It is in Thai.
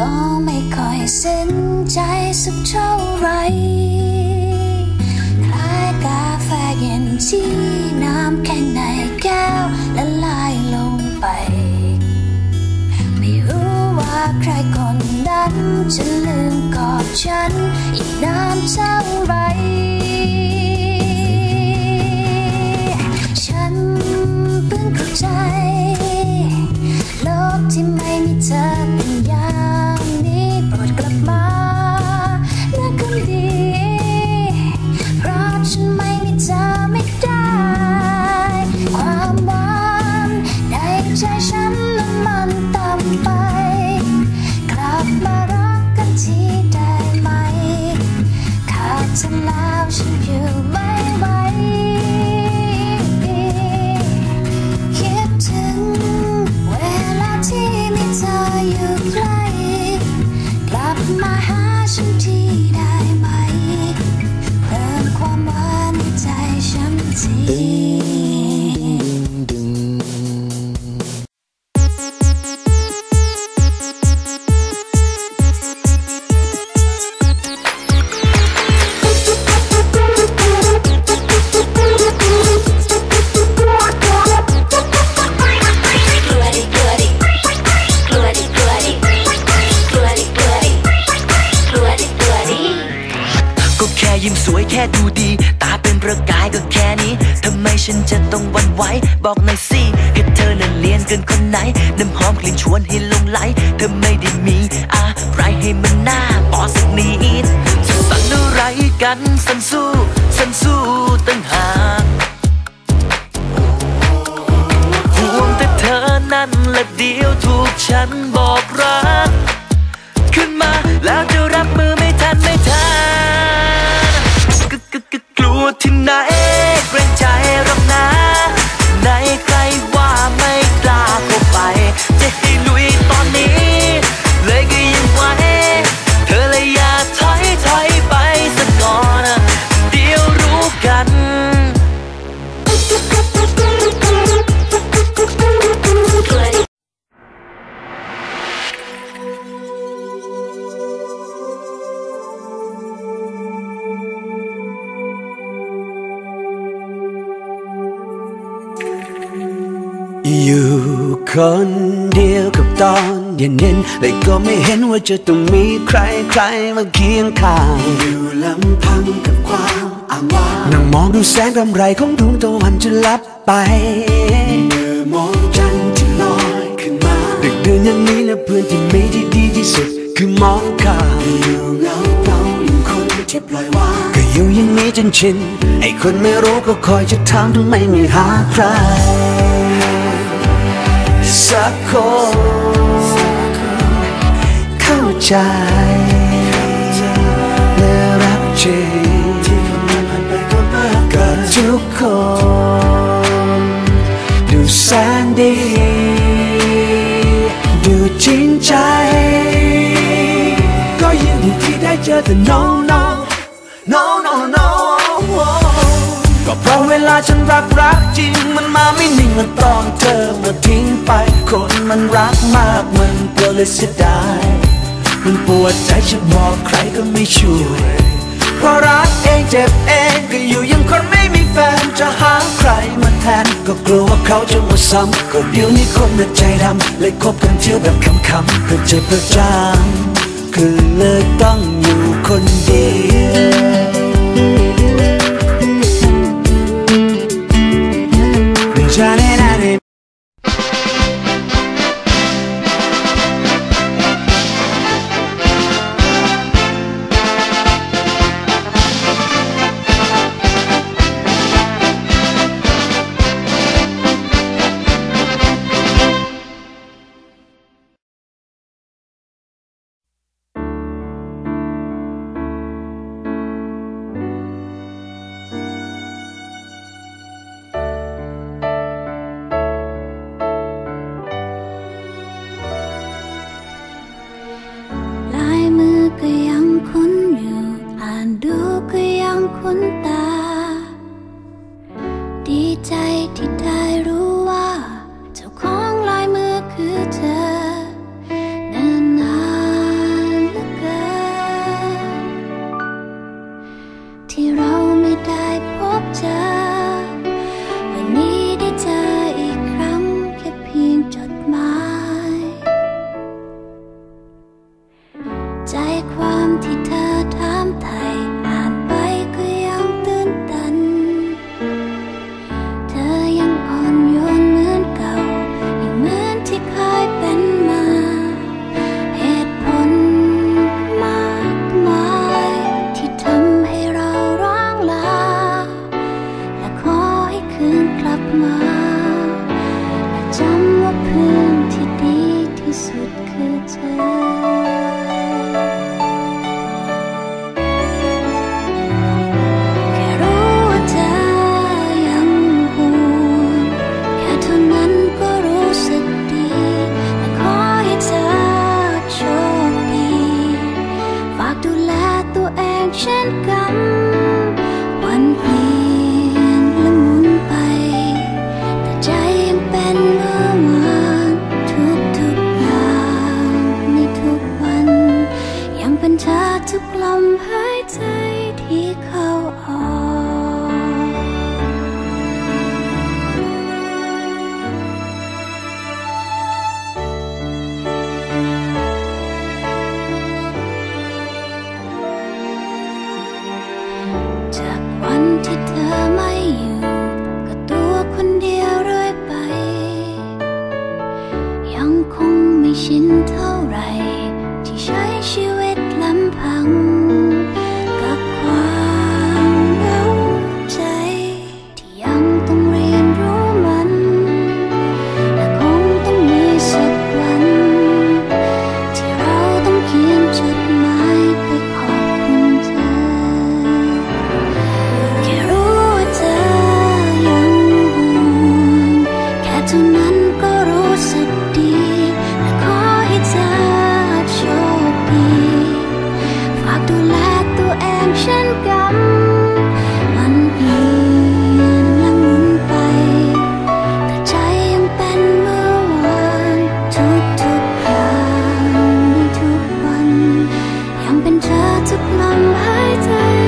ก็ไม่ค่อยสนใจสักเท่าไรคล้ายกาแฟเย็นที่น้ำแข็งในแก้วละลายลงไป ไม่รู้ว่าใครคนนั้นจะลืมกอดฉันอีกนานเท่าไร เธออยู่ใก ค่ยิ้มสวยแค่ดูดี ตาเป็นประกายก็แค่นี้ทำไมฉันจะต้องวันไหวบอกหน่อยสิแค่เธอนั้นเลียนเกินคนไหน น้ำหอมกลิ่นชวนให้ลงไหล เธอไม่ได้มีอะไรให้มันน่าปอสักนิดจะสั่นอะไรกันสันสู้สันสู้ตั้ง อยู่คนเดียวกับตอนเย็นๆเลยก็ไม่เห็นว่าจะต้องมีใครใครมาเคียงข้างอยู่ลำพังกับความอ้างว้างนั่งมองดูแสงรำไรของดวงตะวันจะลับไปเมื่อมองจันทร์ที่ลอยขึ้นมาดึกดื่นอย่างนี้และเพื่อนที่มีที่ดีที่สุดคือมองข้ามอยู่เงาเงาอย่างคนที่ปล่อยวางก็อยู่อย่างนี้จนชินไอ้คนไม่รู้ก็คอยจะถามทำไมไม่หาใคร สักคนเข้าใจและรักจริงกับทุกคนดูแสนดี ดูจริงใจ ก็ยินดีที่ได้เจอแต่ no no no no no ก็เพราะเว ลาฉันรักรักจริง มันมาไม่นิ่งมันตอนเธอมาทิ้งไป คนมันรักมากมันก็เลยเสียดาย มันปวดใจจะบอกใครก็ไม่ช่วยเพราะรักเองเจ็บเองก็อยู่ยังคนไม่มีแฟนจะหาใครมาแทน ก็กลัวว่าเขาจะมาซ้ำก็เดี๋ยวนี้คนน่ะใจดำเลยคบกันเที่ยวแบบคำๆเพื่อเจ็บประจำคือเลยต้องอยู่คนเดียว trying to action come. เป็นเธอทุกลมหายใจ